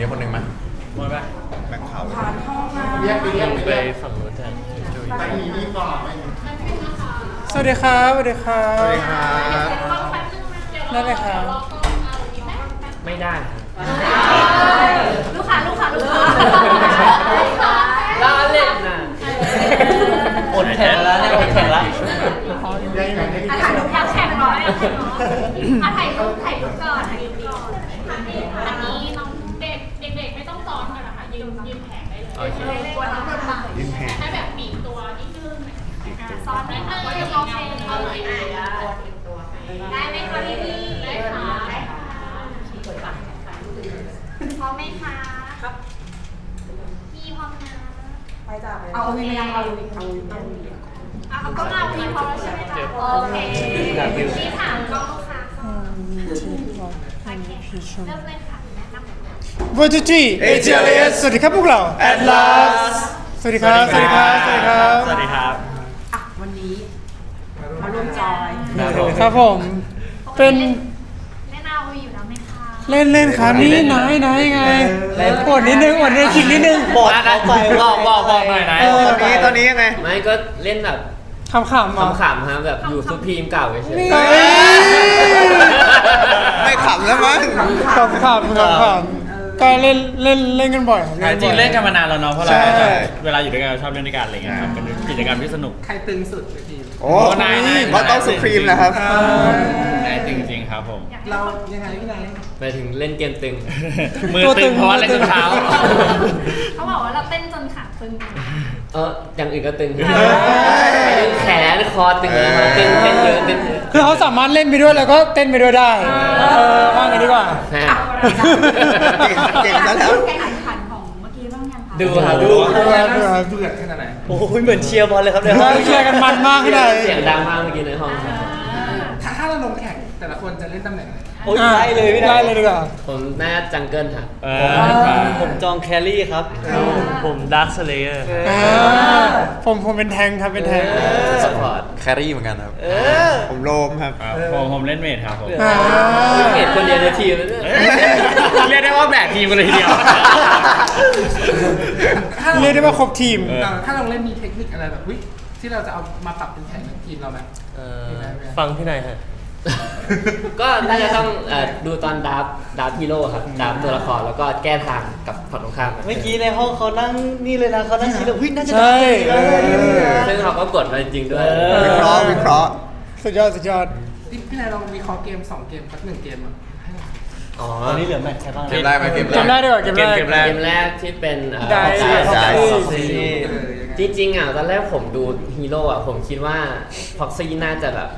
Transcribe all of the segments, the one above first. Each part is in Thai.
นี้คนหนึ่งไหมหมดไหมแบ่งเขาเรียกไปเรียกไปไปเรียกฝั่งนู้นแทนจุยไปมีนี่ก่อนไปมีสวัสดีครับสวัสดีครัสวัสบดีครับได้เลยครับไม่ได้ลูกค้าลูกค้าลูกค้าล้อเล่นน่ะอดแข่งแล้วเนี่ยอดแข่งแล้วเรียกกันเรียกอะกันถ่ายรูปอยากแข่งร้อยอะอะถ่ายรูปถ่ายรูปก่อนถ่ายรูปก่อนอันนี้ ยืนยืนแผงได้เลยโอเคกลัวน้องโดนบังยืนแผงให้แบบปีกตัวนิดนึงอะซ้อนนิดนึงโอเคเอาหน่อยอะได้ไหมคะพี่พี่ได้ค่ะได้ค่ะพร้อมไหมคะครับพี่พร้อมนะเอาวินยังเอาวินเอาวินเอาวินอะเอาก็มาพี่พร้อมแล้วใช่ไหมคะโอเคพี่ถามกล้องลูกค้าก่อนโอเคเริ่มเลยค่ะแนะนำ หน่อยวันที่จีเอเจเลสสวัสดีครับพวกเรา At last สวัสดีครับ สวัสดีครับ สวัสดีครับสวัสดีครับ อะวันนี้มาร่วมจอยครับผมเป็น เล่นเอาอยู่แล้วไหมคะเล่นเล่นๆครับนี่ไหนไหนไงอดนิดนึงอดนิดคิดนิดนึงบอกเขาไปบอกบอกบอกหน่อยนะ เออ ตอนนี้ตอนนี้ยังไง ไม่ก็เล่นแบบขำๆอะ ขำๆฮะแบบอยู่ซุปพีมเก่าเฉยเอ้ย ไม่ขำแล้วมั้งขำๆขำๆ ก็เล่นเล่นเล่นกันบ่อยคบจริงๆเล่นกันมานานแล้วเนาะเพราะเราใช่ จะเวลาอยู่ด้วยกันเราชอบเล่นด้วยกันอะไรเงี้ยครับเป็นกิจกรรมที่สนุก ใครตึงสุดพี่โอ้นายนาย ก็ต้องสุพรีมนะครับนายจริงๆครับผม เรายังไงพี่นายๆไปถึงเล่นเกมตึง มือตึงเพราะว่าเล่นจนเช้า เขาบอกว่าเราเต้นจนขาตึง เอออย่างอื่นก็ตึงเออตึงแขนคอตึงเลยฮะเต้นเต้นเยอะเต้นเยอะคือเขาสามารถเล่นไปด้วยแล้วก็เต้นไปด้วยได้ เออว่างี้ดีกว่าฮะเก่งเก่งซะแล้ว การแข่งขันของเมื่อกี้บ้างยังคะดูครับดูดูครับดูครับ เดือดขนาดไหนโอ้ยเหมือนเชียร์บอลเลยครับเนี่ยเชียร์กันมันมากเลย เสียงดังมากเมื่อกี้ในห้องครับถ้าถ้าเราลงแข่งแต่ละคนจะเล่นตำแหน่งไหน โอ้ยได้เลยพี่ได้เลยดีกว่า ผมน่าจังเกิลครับผมจองแครี่ครับ ผมดาร์คสเลเยอร์อ่าผมผมเป็นแทงครับเป็นแทงสปอร์ตแครี่เหมือนกันครับ ผมโลมครับ ผมผมเล่นเมดครับผมอ่าเกตคนเดียวในทีมเลยเนี่ยเรียกได้ว่าแบกทีมกันเลยทีเดียวถ้าเราเรียกได้ว่าครบทีมเออถ้าเราเล่นมีเทคนิคอะไรแบบวิที่เราจะเอามาปรับเป็นแผนทีมเราไหมฟังพี่นายฮะ ก็น่าจะต้องเอ่อดูตอนดับดับฮีโร่ครับดับตัวละครแล้วก็แก้ทางกับฝั่งตรงข้ามครับเมื่อกี้ในห้องเขานั่งนี่เลยนะเขานั่งชี้เลยวิ่งน่าจะใช่ซึ่งเขาก็กดมาจริงๆด้วย วิเคราะห์วิเคราะห์สุดยอดสุดยอด พี่พี่นายลองวิเคราะห์เกมสองเกมสักหนึ่งเกมอะให้หน่อยอ๋อ ตอนนี้เหลือแมตช์ใครบ้างเกมแรกไหมเกมเกมแรกดีกว่าเกมแรก เกมแรก เกมแรกที่เป็นเอ่อได้ได้ได้ Foxy เออยังไง จริงๆอะตอนแรกผมดูฮีโร่อะผมคิดว่าฟ็อกซี่น่าจะแบบ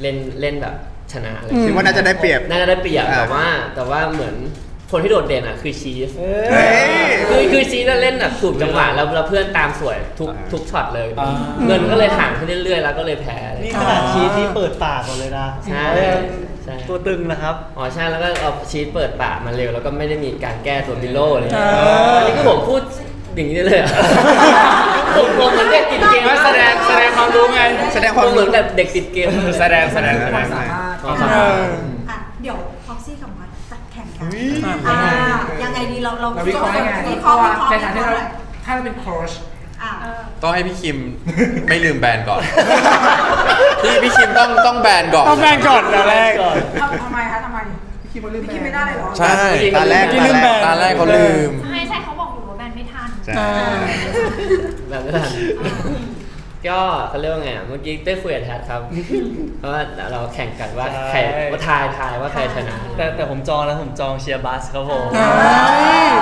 เล่นเล่นแบบชนะอะไรคิดว่าน่าจะได้เปรียบ น่าจะได้เปรียบอ่าแต่ว่า แต่ว่าเหมือนคนที่โดดเด่นอะคือชีสเฮ้ยคือคือชีสน่ะเล่นแบบถูกจังหวะแล้วแล้วเพื่อนตามสวยทุกอ่าทุกช็อตเลยอ่าเงินก็เลยห่างขึ้นเรื่อยๆแล้วก็เลยแพ้เลยนี่ขนาดชีที่เปิดปากก่อนเลยนะใช่ใช่ตัวตึงนะครับ อ๋อใช่แล้วก็เอาชีสเปิดปากมาเร็วแล้วก็ไม่ได้มีการแก้ตัวบิโลเลยอ่าอันนี้ก็ผมพูด อย่างนี้ได้เลยเหรอผมผมเหมือนเด็กติดเกมแสดงแสดงความรู้ไงแสดงความผเหมืรู้อนแบบเด็กติดเกมแสดงแสดงแสดควางมสามารถอ๋อเอออะเดี๋ยวพ็อกซี่กับมัดจัดแข่งกันอ่าอ่ายังไงดีเราเราวิเคราะห์ยังไงวิเคราะห์วิเคราะห์ในฐานะที่เราถ้าเราเป็นโค้ชอ่าต้องให้พี่คิมไม่ลืมแบนก่อน พี่พี่คิมต้องต้องแบนก่อน ต้องแบนก่อนแต่แรก ทำทำไมคะทำไมพี่คิดว่าลืมพี่คิดไม่ได้เลยเหรอ ใช่ ตาแรกที่ตาลืมแรแบกนตาแรกเขาลืม ใช่ใช่เขา บอกอยู่ว่าแบนไม่ทันใช่อ่า แบบไม่ทันก็เขาเรียกว่าไงอะเมื่อกี้ได้คุยกับแทดครับ เพราะว่าเราแข่งกันว่าใครใช่ ว่าทายทายว่าใครชนะแต่แต่ผมจองแล้วผมจองเชียร์บัสครับผมอ่า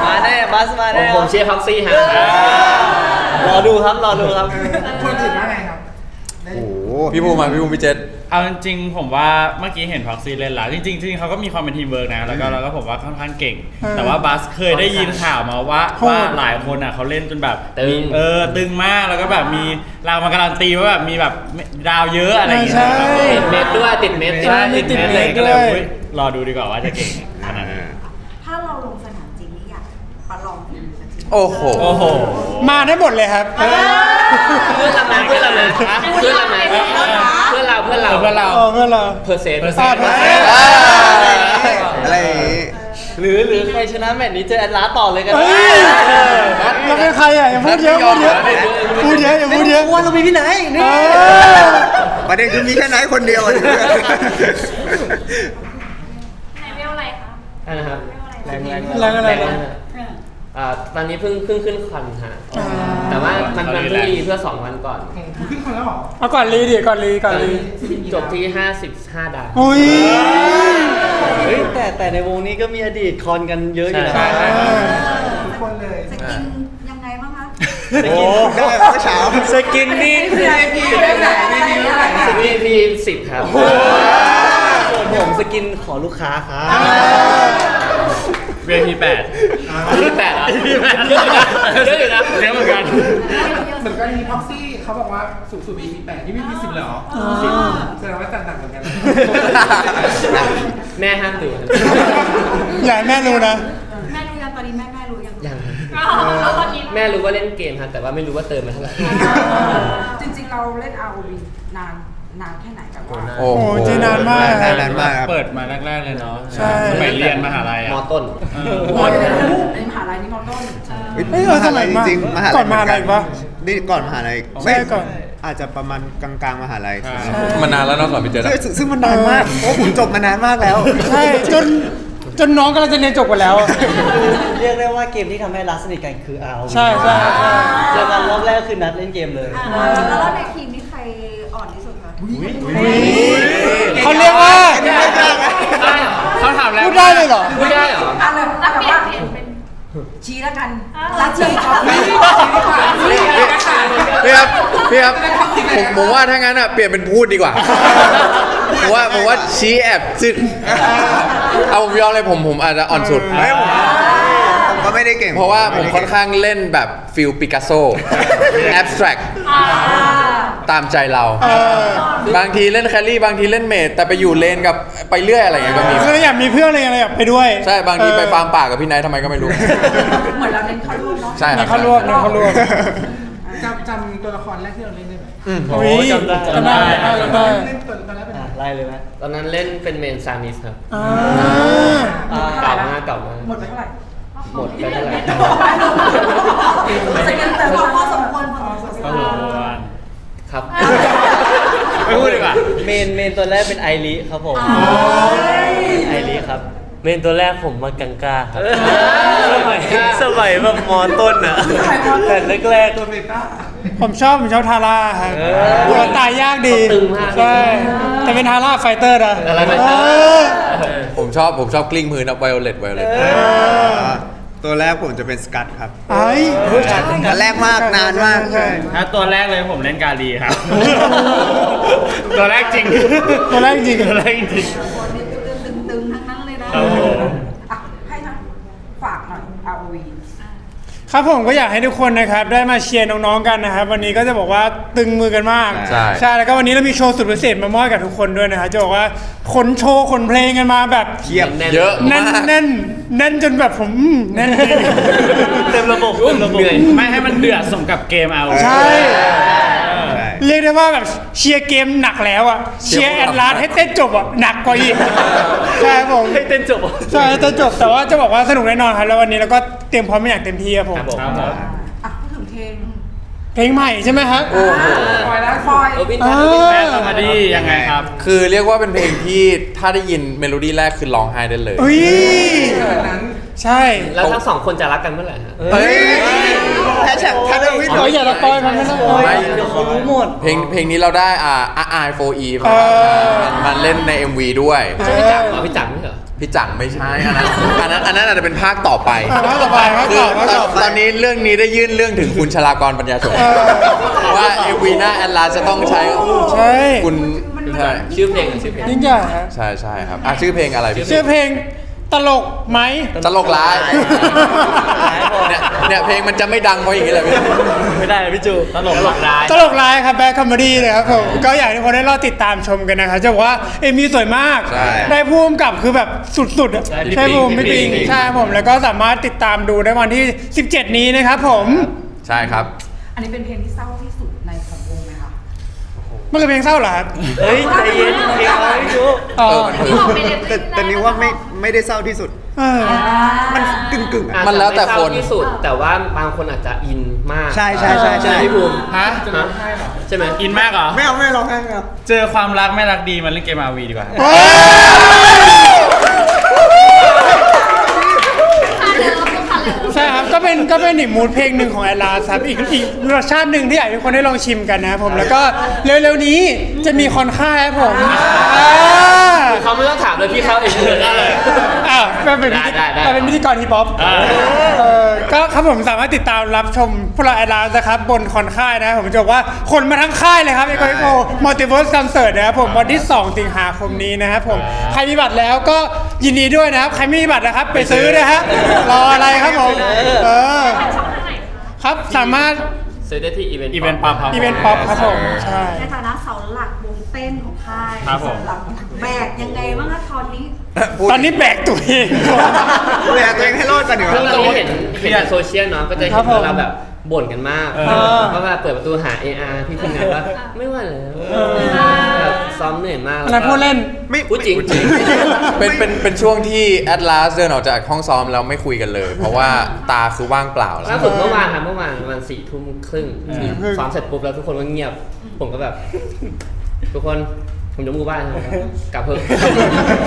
มาแน่บัสมาผมแน่ผมเชียร์พ็อกซี่ฮะรอดูครับรอดูครับ คนอื่นว่าไงครับ โอ้โหพี่ภูมิมาพี่ภูมิพี่เจษ เอาจริงๆผมว่าเมื่อกี้เห็นพ็อกซี่เล่นแล้วจริงๆจริงๆเขาก็มีความเป็นทีมเวิร์กนะแล้วก็แล้วก็ผมว่าค่อนข้างเก่งอืมแต่ว่าบัสเคยได้ยินข่าวมาว่าโหด ว่าหลายคนอะเขาเล่นจนแบบตึง เออตึงมากแล้วก็แบบมีเรามาการันตีว่าแบบมีแบบดาวเยอะอะไรอย่างเงี้ยใช่ ติดเม็ดด้วยติดเม็ดใช่ติดเม็ดเลยติดเม็ด ก็เลยด้วยอุ๊ยรอดูดีกว่าว่าจะเก่งขนาดไหนถ้าเราลงสนามจริงนี่อยากประลองฝีมือสักทีโอ้โห โอ้โห มาได้หมดเลยครับ เพื่อนเรานะเพื่อนเรานะเพื่อนเรานะเพื่อนเราเพื่ อนเราเพื่อนเราเออเพื่อนเรา เพอร์เซ็นต์เปอร์เซ็นต์ อ่า อะไรอย่างงี้ถหรือหรือใครชนะแมตช์นี้เจอแอดลาสต่อเลยกันเฮ้ยเราเป็นใครอะอย่าพูดเยอะพูดเยอะพูดเยอะอย่าพูดเยอะว่าเรามีพี่ไหนนี่ เออประเด็นคือมีแค่ไหนคนเดียวอะ ไหนเวลอะไรคะอันนะครับเวลอะไรแรงแรงแรงอะไรแรงนะนะ อ่าตอนนี้เพิ่งเพิ่งขึ้นคอนฮะแต่ว่ามันมันเพิ่งรีเพื่อ 2 วันก่อน ขึ้นคนแล้วเหรอเอาก่อนรีดิก่อนรีก่อนรีจบที่ 55 ดาว อุ้ย เฮ้ยแต่แต่ในวงนี้ก็มีอดีตคอนกันเยอะอยู่นะใช่ใช่ทุกคนเลยสกินยังไงบ้างคะโอ้ได้เมื่อเช้าสกินนี่สกีพีสิบครับ ส่วนผมสกินขอลูกค้าครับ เวทีแปด ที่แปดเหรอเยอะอยู่นะเยอะอยู่นะเยอะเหมือนกัน เหมือนกันมีพ็อกซี่เขาบอกว่าสูงสุด EP แปดนี่มีพีสิบเลยเหรอแสดงว่าต่างๆเหมือนกันแม่ห้ามดูนะอย่าให้แม่รู้นะ แม่รู้ยังตอนนี้แม่แม่รู้ยังยังอ๋อแล้วตอนนี้แม่รู้ว่าเล่นเกมครับแต่ว่าไม่รู้ว่าเติมมาเท่าไหร่ จริงๆ เราเล่น ROV นาน นานแค่ไหนแบบว่าโอ้โอ้โหเจนานมากนานนานมากครับ เปิดมาแรกๆเลยเนาะใช่ สมัยเรียนมหาลัยมอะต้น เออในมหาลัยนี่มอต้นเฮ้ยเฮ้ยเออสมัยจมาริงๆมหาลัยก่อนมหาลัยปะนี่ก่อนมหาลัยใช่ก่อน อาจจะประมาณกลางๆมหาลัยใช่มันนานแล้วเนาะก่อนพี่เจอซึ่งซึ่งมันนานมากโอ้ผมจบมานานมากแล้ว ใช่จนจนน้องกำลังจะเรียนจบกันแล้วอะเรียกได้ว่าเกมที่ทำให้รักสนิทกันคือเอาใช่ใช่ใช่ เจอกันรอบแรกคือนัดเล่นเกมเลยแล้วเราในทีมนี่ใครอ่อนที่สุดคะ เขาเรียกว่าเขาถามแล้วพูดได้เลยเหรอ พูดได้เหรอ อะเลยแล้วแบบเปลี่ยนว่าเปลี่ยนเป็นชี้แล้วกันอ่ารักชี้ก่อนพี่ครับพี่ครับผมผมว่าถ้างั้นอะเปลี่ยนเป็นพูดดีกว่าผมว่าผมว่าชี้แอบซึ่งเอาผมยอมเลยผมผมอาจจะอ่อนสุด ไม่ผมผม ก็ไม่ได้เก่งเพราะว่าผมค่อนข้างเล่นแบบฟิลปิกัสโซแอบสแตรกอ่าตามใจเราเออบางทีเล่นแครี่ บางทีเล่นเมดแต่ไปอยู่เลนกับไปเรื่อยอะไรอย่างเงี้ยก็มีคืออยากมีเพื่อนอะไรอะไรอยากไปด้วย ใช่ บางทีไปฟาร์มเอป่ากับพี่ไนท์ทำไมก็ไม่รู้ เหมือนเราเล่นเข้าร่วมเนาะใช่อครัในบเข้ารวบในเข้ารวบจำจำตัวละครแรกที่เราเล่นได้ไหมโอ้ยจำได้จำได้จำได้เล่นตัวตอนแรกเป็นอะไล่เลยไหมตอนนั้นเล่นเป็นเมนซานิสครับอ่าอ่าเก่ามากเก่ามากหมดไปเท่าไหร่ หมดไปเท่าไหร่สกินแต่พอสมควรพอสมควรก็รู้ว่าครับ ไม่พูดดีกว่า เมนเมนตัวแรกเป็นไอริครับผมไอริครับ เมนตัวแรกผมมากังกาครับเออสมัยสมัยแบบมอต้นอะแต่แรกตัวเมตาผมชอบผมชอบทาร่าครับเออตัวตายยากดีตึงมากใช่แต่เป็นทาร่าไฟเตอร์นะอะไรไฟเตอร์เออผมชอบผมชอบกลิ้งพื้นนะไวโอเลตไวโอเลตเออ ตัวแรกผมจะเป็นสกัดครับไอ้ตัวแรกมากนานมากใช่ถ้าตัวแรกเลยผมเล่นกาลีครับ ตัวแรกจริง ตัวแรกจริงตัวแรกจริงคนนี้ตึงๆทั้งนั้นเลยนะครับผมอะให้นะฝากหน่อย ROV ครับผมก็อยากให้ทุกคนนะครับได้มาเชียร์น้องๆกันนะครับวันนี้ก็จะบอกว่าตึงมือกันมากใช่ใช่ แล้วก็วันนี้เรามีโชว์สุดพิเศษมามอบให้กับทุกคนด้วยนะครับจะบอกว่าขนโชว์ขนเพลงกันมาแบบเทียบแน่นเยอะแน่นมากแน่นแน่นจนแบบผมอืมแน่นๆเต็มระบบเต็มระบบเหนื่อยไม่ให้มันเดือดสมกับเกมเอา ใช่ใช่ เรียกได้ว่าแบบเชียร์เกมหนักแล้วอะเชียร์แอดลาสให้เต้นจบอะหนักกว่าอีกใช่ครับผมให้เต้นจบใช่ให้เต้นจบแต่ว่าจะบอกว่าสนุกแน่นอนครับแล้ววันนี้เราก็เตรียมพร้อมอย่างเต็มที่ครับผมครับผมครับผมอะพูดถึงเพลงเพลงใหม่ใช่ไหมครับปล่อยแล้วปล่อยเออวินอ่าแทนแฟนคอมเมดี้ยังไงครับ คือเรียกว่าเป็นเพลงที่ถ้าได้ยินเมโลดี้แรกคือร้องไห้ได้เลยอุ้ยแบบนั้นใช่ แล้วทั้งสองคนจะรักกันเมื่อไหร่ฮะเฮ้ย แฮชแท็กทันวิทย์เขาอย่าละปอยมันไม่ต้องไม่เดี๋ยวเขารู้หมด เพลงเพลงนี้เราได้อ่า R I 4 E เออมันเล่นใน MV ด้วยใช่พี่จักรเหรอพี่จักรไม่ใช่เหรอพี่จังไม่ใช่อันนั้นอันนั้นอันนั้นอาจจะเป็นภาคต่อไปอะภาคต่อไปภาคคืต่ออภาคตต่ออนตอนนี้เรื่องนี้ได้ยื่นเรื่องถึงคุณชลากรปัญญาชนเออว่า MV หน้าแอนลาจะต้องใช้ใช่คุณใช่ชื่อเพลงอะชื่อเพลงยิ่งใหญ่ฮะใช่ใช่ครับอะชื่อเพลงอะไรพี่ชื่อเพลง ตลกไหม ตลกร้ายเนี่ยเนี่ยเพลงมันจะไม่ดังเพราะอย่างนี้แหละพี่ ไม่ได้เลยพี่จูตลกหลอกร้าย ตลกร้ายครับแบ็คคอมเมดี้เลยครับผมก็อยากให้ทุกคนได้รอติดตามชมกันนะครับจะบอกว่าเอ็มวีสวยมาก ใช่ ได้พูมกับคือแบบสุดๆอะใช่ใช่ผมพี่พี่ปิปิงงพี่ปิงใช่ผมแล้วก็สามารถติดตามดูได้วันที่ 17 นี้นะครับผมใช่ครับ อันนี้เป็นเพลงที่เศร้าที่สุดในของวงไหมคะมันคือเพลงเศร้าเหรอครับ เฮ้ยใจเย็นเพลงอะไรพี่จูอ๋อเออมันคือที่ออกไปเล่นแต่แต่นี่ว่าไม่ ไม่ได้เศร้าที่สุด เออ มันกึ่งกึ่งๆอาอะจมันจะแล้วแต่ไม่เศร้าคนที่สุด แต่ว่าบางคนอาจจะอินมากใช่ใช่ใช่ใช่ไหมพี่ภูมิฮะจะร้องไห้เหรอใช่ไหมอินมากเหรอ ไม่เอาไม่ร้องไห้ไม่เอา เจอความรักไม่รักดีมาเล่นเกมอาวีดีกว่าขาเลิฟลูกขาเลิฟ ใช่ครับก็เป็นก็เป็นอีกมูดเพลงหนึ่งของแอลลาครับอีกอีกรสชาติหนึ่งที่อยากให้ทุกคนได้ลองชิมกันนะครับผมแล้วก็เร็วๆนี้จะมีคอนค่ายครับผมอ่าเขาไม่ต้องถามเลยพี่เขาเองเลยได้เลยอ้าวเป็นเป็นพิธีได้ได้ได้ เป็นพิธีกรฮิปฮอปอ่าเออก็ครับผมสามารถติดตามรับชมพวกเราแอดลาสนะครับบนคอนค่ายนะครับผมจะบอกว่าคนมาทั้งค่ายเลยครับเอโกเอโกมัลติเวิร์สคอนเสิร์ตนะครับผมวันที่ 2 สิงหาคมนี้นะครับผมใครมีบัตรแล้วก็ ยินดีด้วยนะครับ ใครไม่มีบัตรนะครับ ไปซื้อนะฮะรออะไรครับผมเออช่องทางไหนคะครับสามารถซื้อได้ที่อีเวนต์อีเวนต์ปั๊บครับ อีเวนต์ป๊อปครับผมใช่ ในฐานะเสาหลักวงเต้นของค่ายครับผม เสาหลักแบกยังไงบ้างคะตอนนี้ ตอนนี้แบกตัวเองดูแลตัวเองให้รอดกันดีกซึ่งว่าตอนนี้เห็นเห็นในโซเชียลเนาะก็จะเห็ครันบผมว่าเราแบบบ่นกันมากเออ เพราะว่าเปิดประตูหา AR พี่ทีมงานว่าไม่ไหวแล้วแบบ ซ้อมเหนื่อยมากอันนั้นพูดเล่น ไม่พูดจริง เป็นเป็นเป็นช่วงที่แอดลาสเดินออกจากห้องซ้อมแล้วไม่คุยกันเลย เพราะว่าตาคือว่างเปล่าแล้ว ล่าสุดเมื่อวานครับเมื่อวานประมาณสี่ทุ่มครึ่งสี่ทุ่มครึ่งซ้อมเสร็จปุ๊บแล้วทุกคนก็เงียบ ผมก็แบบ ทุกคนผมยกมือไหว้นะครับกลับเถอะ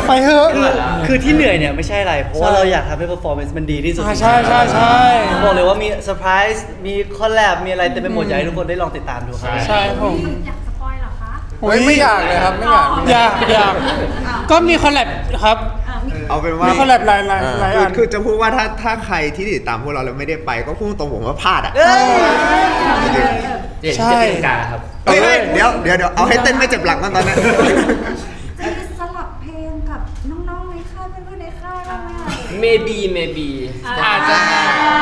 ไปเถอะไม่ไหวแล้วคือที่เหนื่อยเนี่ยไม่ใช่อะไร เพราะว่าเราอยากทำให้ performance มันดีที่สุดอ่าใช่ใช่ใช่บอกเลยว่ามีเซอร์ไพรส์มีคอลแลบมีอะไรเต็มไปหมดอยากให้ทุกคนได้ลองติดตามดูครับ ใช่ผม อยากสปอย เหรอคะเฮ้ยไม่อยากเลยครับไม่อยาก อยากอยากก็มีคอลแลบครับ เอาเป็นว่ามีคอลแลบหลายหลายหลายคืออัน คือจะพูดว่าถ้าถ้าใครที่ติดตามพวกเราแล้วไม่ได้ไปก็พูดตรงผมว่าพลาดอะเดี๋ยวใช่จะตีลังกาครับ เฮ้ยเฮ้ยเดี๋ยวเดี๋ยวเดี๋ยวเอาให้เต้นไม่เจ็บหลังกันตอนนี้จะสลับเพลงกับน้องๆในค่ายเพื่อนๆในค่ายบ้างไหมคะ maybe maybe อาจจะ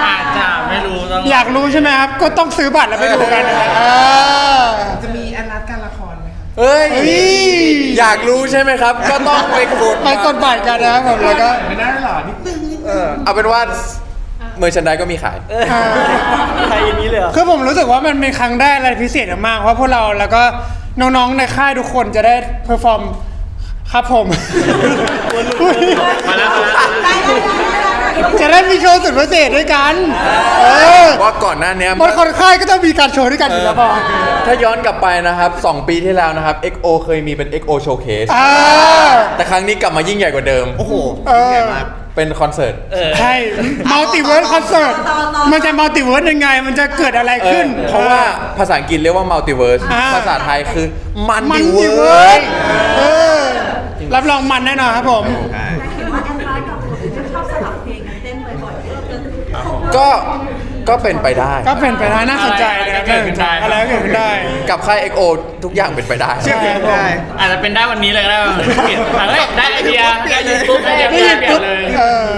อาจจะไม่รู้ต้อง อยากรู้ใช่ไหมครับ ก็ต้องซื้อบัตรแล้วไปดูกันนะเออ จะมีแอนนัดการละครไหมครับ เฮ้ยเฮ้ย อยากรู้ใช่ไหมครับ ก็ต้องไปกดไปกดบัตรกันนะครับผมแล้วก็ไม่ได้หรอนิดนึงนิดนึงเอาเป็นว่าเมอร์ชันไดก็มีขายอ่าใครอย่างนี้เลยเหรอคือผมรู้สึกว่ามันเป็นครั้งแรกอะไรพิเศษมากๆเพราะพวกเราแล้วก็น้องๆในค่ายทุกคนจะได้เพอร์ฟอร์มครับผม มาแล้วมาแล้วมาแล้ว จะได้มีโชว์สุดพิเศษด้วยกัน เออว่าก่อนหน้าเนี้ยบนคอนค่ายก็ต้องมีการโชว์ด้วยกันอยู่แล้วพอถ้าย้อนกลับไปนะครับ 2 ปีที่แล้วนะครับ XO เคยมีเป็น XO Showcase อ่าแต่ครั้งนี้กลับมายิ่งใหญ่กว่าเดิม โอ้โหเออใหญ่มากเป็นคอนเสิร์ตใช่มัลติเวิร์สคอนเสิร์ตมันจะมัลติเวิร์สยังไง มันจะเกิดอะไรเออขึ้น เพราะว่าภาษาอังกฤษเรียกว่า Multiverse อ่าภาษาไทยคือมันมันดิติเวิเวิร์ร์สเออรับรองมันแน่นอนครับผม ก็ก็เป็นไปได้ ก็เป็นไปได้น่าสนใจนะครับอะไรก็เกิดขึ้นได้ อะไรก็เกิดขึ้นได้ กับค่าย XO ทุกอย่างเป็นไปได้ เชื่อผมได้ อาจจะเป็นได้วันนี้เลยก็ได้เปลี่ยนเฮ้ยได้ไอเดียได้ยินปุ๊บได้ไอได้เดียยินเปลี่ยปุ๊บนเลยเออ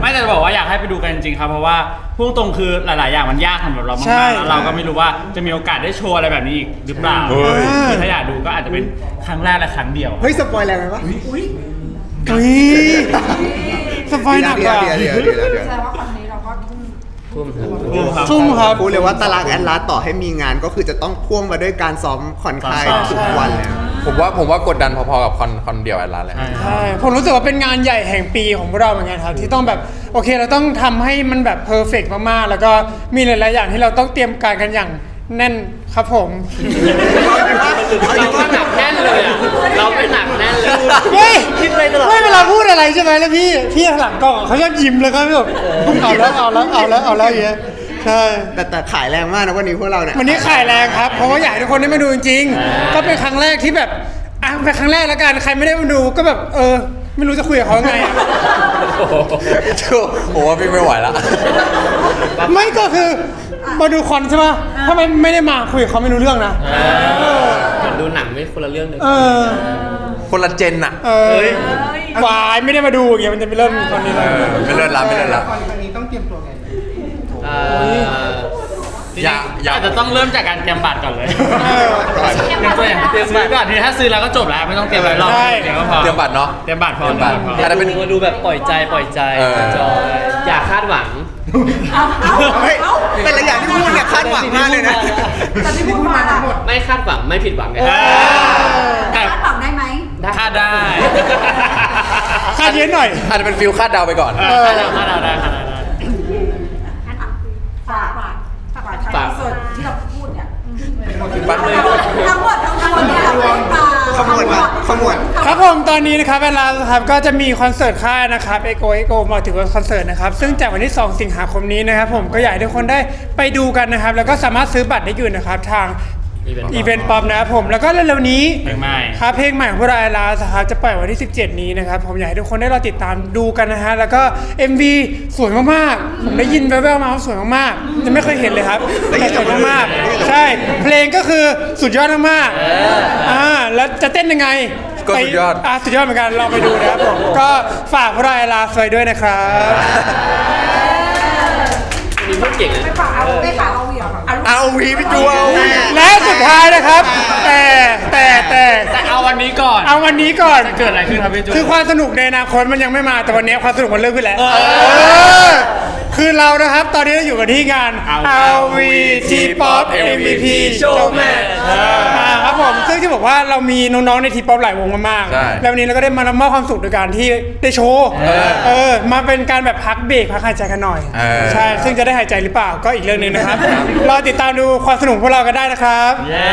ไม่แต่จะบอกว่าอยากให้ไปดูกันจริงๆครับเพราะว่าพูดตรงคือหลาย ๆ อย่างมันยากสำหรับเราใช่ มากๆแล้วเราก็ไม่รู้ว่าจะมีโอกาสได้โชว์อะไรแบบนี้อีกหรือเปล่าเฮ้ย คือถ้าอยากดูก็อาจจะเป็นครั้งแรกและครั้งเดียว เฮ้ยสปอยแรงไหมวะอุ้ยสปอยหนักกว่า เดี๋ยวเดี๋ยวเดี๋ยวเดี๋ยวเดี๋ยว แสดงว่าครั้งนี้เราก็ทุ่ม ทุ่มครับทุ่มครับซุ่มครับ พูดเลยว่าตารางแอดลาสต่อให้มีงานก็คือจะต้องพ่วงมาด้วยการซ้อมคอนคลายซ้อมทุกวันเลย ผมว่าผมว่ากดดันพอๆกับคอนคอนเดียวแอดลาสเลย ใช่ผมรู้สึกว่าเป็นงานใหญ่แห่งปีของพวกเราเหมือนกันครับ ที่ต้องแบบโอเคเราต้องทำให้มันแบบเพอร์เฟกมากๆ แล้วก็มีหลายๆอย่างที่เราต้องเตรียมการกันอย่างแน่นครับผมเราก็หนักแน่น เลยอะเราไม่หนักแน่นเลย เฮ้ยคิดอะไรตลอด ไม่เวลาพูดอะไรใช่ไหมแล้วพี่พี่หลังกล้องเขาชอบยิ้มแล้วก็แบบเอาแล้วเอาแล้วเอาแล้วเอาแล้วอย่างเงี้ยใช่ แต่แต่ขายแรงมากนะวันนี้พวกเราเนี่ย วันนี้ขายแรงครับ เพราะว่าอยากให้ทุกคนได้มาดูจริงๆ ก็เป็นครั้งแรกที่แบบอะเป็นครั้งแรกแล้วกันใครไม่ได้มาดูก็แบบเออ ไม่รู้จะคุยกับเขายังไงอะ ถูกผมว่าพี่ไม่ไหวละ ไม่ก็คือมาดูคอนใช่ปะถ้าไม่ไม่ได้มาคุยกับเขาไม่รู้เรื่องนะเหมื อนดูหนังไม่คนละเรื่องเลยเออคนละเจนอะเออวายไม่ได้มาดูอย่างเงี้ยมันจะไปเริ่มตอนนี้เอแล้วอไม่เลิศละไม่เลิศละละครครั้งนี้ต้องเตรียมตัวไงเอ่ออย่าอย่าอาจจะต้องเริ่มจากการเตรียมบัตรก่อนเลยเออเตรียมตัวอย่างเตรียมซื้อก่อนทีถ้าซื้อแล้วก็จบแล้วไม่ต้องเตรียมอะไรหรอกใช่เดี๋ยวก็พอเตรียมบัตรเนาะ เตรียมบัตรพอเตรียมบัตรพออาจจะเป็นมาดูแบบปล่อยใจปล่อยใจเออ จอยอย่าคาดหวัง เอาเอาเฮ้ยเอาแต่ละอย่างที่พูดเนี่ยคาดหวังมากเลยนะ แต่ที่พูดมาอะไม่คาดหวังไม่ผิดหวังไงแต่คาดหวังได้ไหมคาดได้คาดเยอะหน่อยอาจจะเป็นฟิลคาดเดาไปก่อนเออคาดเดาคาดเดาได้คาดเดาได้ฝากฝากฝากทางคอนเสิร์ตที่เราพูดเนี่ยปั๊บเลยทั้งหมดทั้งมวลเนี่ยเราเป็นปลา ขมวดมาขมวดครับผมตอนนี้นะครับเวลาครับก็จะมีคอนเสิร์ตค่ายนะครับเอโกเอโกมาถึงวันคอนเสิร์ตนะครับซึ่งจากวันที่ 2 สิงหาคมนี้นะครับผมก็อยากให้ทุกคนได้ไปดูกันนะครับ แล้วก็สามารถซื้อบัตรได้อยู่นะครับทาง อีเวนต์ป๊อปนะครับผมแล้วก็เร็วๆนี้เพลงใหม่ ครับเพลงใหม่ของพวกเราไอลาสครับจะปล่อยวันที่ 17 นี้นะครับผมอยากให้ทุกคนได้รอติดตามดูกันนะฮะแล้วก็ MV สวยมากๆผมได้ยินแว่วๆมาว่าสวยมากๆยังไม่เคยเห็นเลยครับแต่สวยมากๆใช่เพลงก็คือสุดยอดมากๆอ่าแล้วจะเต้นยังไงก็สุดยอด ไปอะสุดยอดเหมือนกันลองไปดูนะครับผมก็ฝากพวกเราไอลาสไว้ด้วยนะครับ มีพูดเก่งนะไม่ฝากเอาไม่ฝาก เอาเหวี่ยงเอาเอาวีพี่จูเอาวีและสุดท้ายนะครับ แต่แต่แต่แต่เอาวันนี้ก่อน เอาวันนี้ก่อน เกิดอะไรขึ้นครับพี่จูคือความสนุกในอนาคตมันยังไม่มาแต่วันนี้ความสนุกมันเริ่มขึ้นแล้วเออ คือเรานะครับ ตอนนี้เราอยู่กันที่งาน LV T Pop MVP Showman อ่าครับผมซึ่งที่บอกว่าเรามีน้องๆใน T Pop หลายวงมากใช่ๆแล้ววันนี้เราก็ได้มามอบความสุขโดยการที่ได้โชว์เออมาเป็นการแบบพักเบรกพักหายใจกันหน่อยเออ ใช่ซึ่งจะได้หายใจหรือเปล่าก็อีกเรื่องหนึ่งนะครับรอติดตามดูความสนุกของพวกเรากันได้นะครับ เย้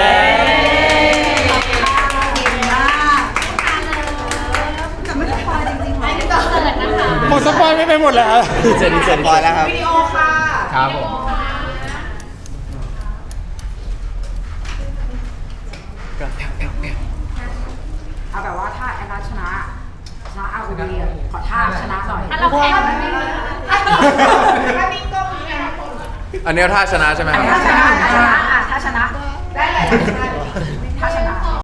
นะคะหมดสปอยไม่ไปหมดแล้วเสร็จเสร็จพอแล้วครับ วิดีโอค่ะครับผมเอาแบบว่าถ้าแอนนาชนะชนะเอาดีขอท่าชนะหน่อยถ้าเราแข่งถ้านิ่งก็มีไงอันนี้ท่าชนะใช่ไหมครับ ถ้าชนะถ้าชนะอะ